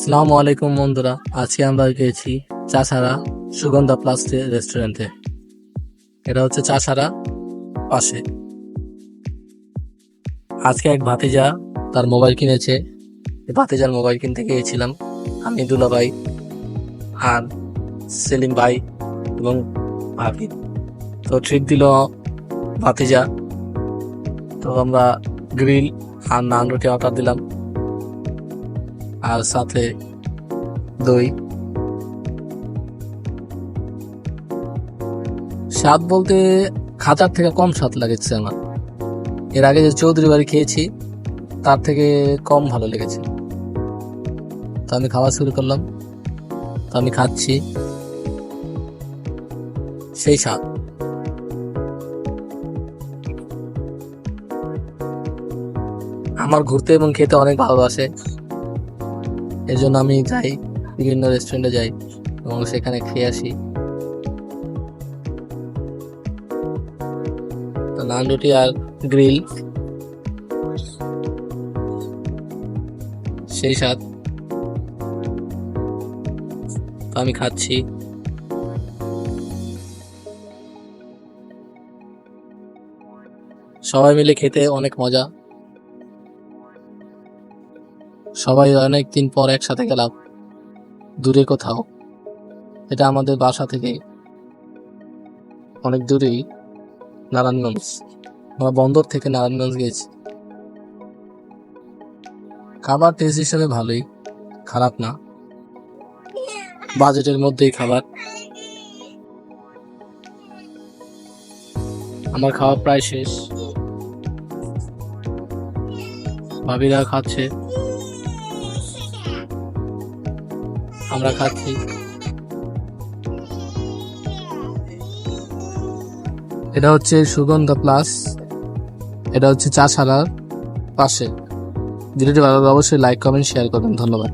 আসসালামু আলাইকুম বন্ধুরা, আজকে আমরা গিয়েছি চাষারা সুগন্ধা প্লাস রেস্টুরেন্টে এটা হচ্ছে চাষারা পাশে। আজকে এক ভাতিজা তার মোবাইল কিনেছে। ভাতিজার মোবাইল কিনতে গিয়েছিলাম আমি দুলা ভাই আর সেলিম ভাই এবং ভাবি। তো ট্রিট দিল ভাতিজা। তো আমরা গ্রিল আর নান রুটি অর্ডার দিলাম। আর সাথে দই। স্বাদ বলতে খাতার থেকে কম স্বাদ লাগেছে আমার। এর আগে যে চৌধুরী বাড়ি খেয়েছি, তার থেকে কম ভালো লেগেছে। তো আমি খাওয়া শুরু করলাম। তো আমি খাচ্ছি। সেই স্বাদ। আমার ঘুরতে এবং খেতে অনেক ভালোবাসে। এর জন্য আমি যাই। বিভিন্ন রেস্টুরেন্টে যাই এবং সেখানে খেয়ে আসি। নান রুটি আর গ্রিল সেই তো আমি খাচ্ছি। সবাই মিলে খেতে অনেক মজা। সবাই অনেক দিন পর একসাথে গেলাম। দূরে কোথাও। এটা আমাদের বাসা থেকে অনেক দূরেই নারায়ণগঞ্জ। আমরা বন্দর থেকে নারায়ণগঞ্জ গেছি। খাবার টেস্ট হিসেবে ভালোই, খারাপ না। বাজেটের মধ্যেই খাবার। আমার খাওয়া প্রায় শেষ। ভাবিরা খাচ্ছে। আমরা খাচ্ছি। এটা হচ্ছে সুগন্ধা প্লাস এটা হচ্ছে চা ছাড়ার পাশে। ভিডিওটি ভালো অবশ্যই লাইক কমেন্ট শেয়ার করবেন। ধন্যবাদ।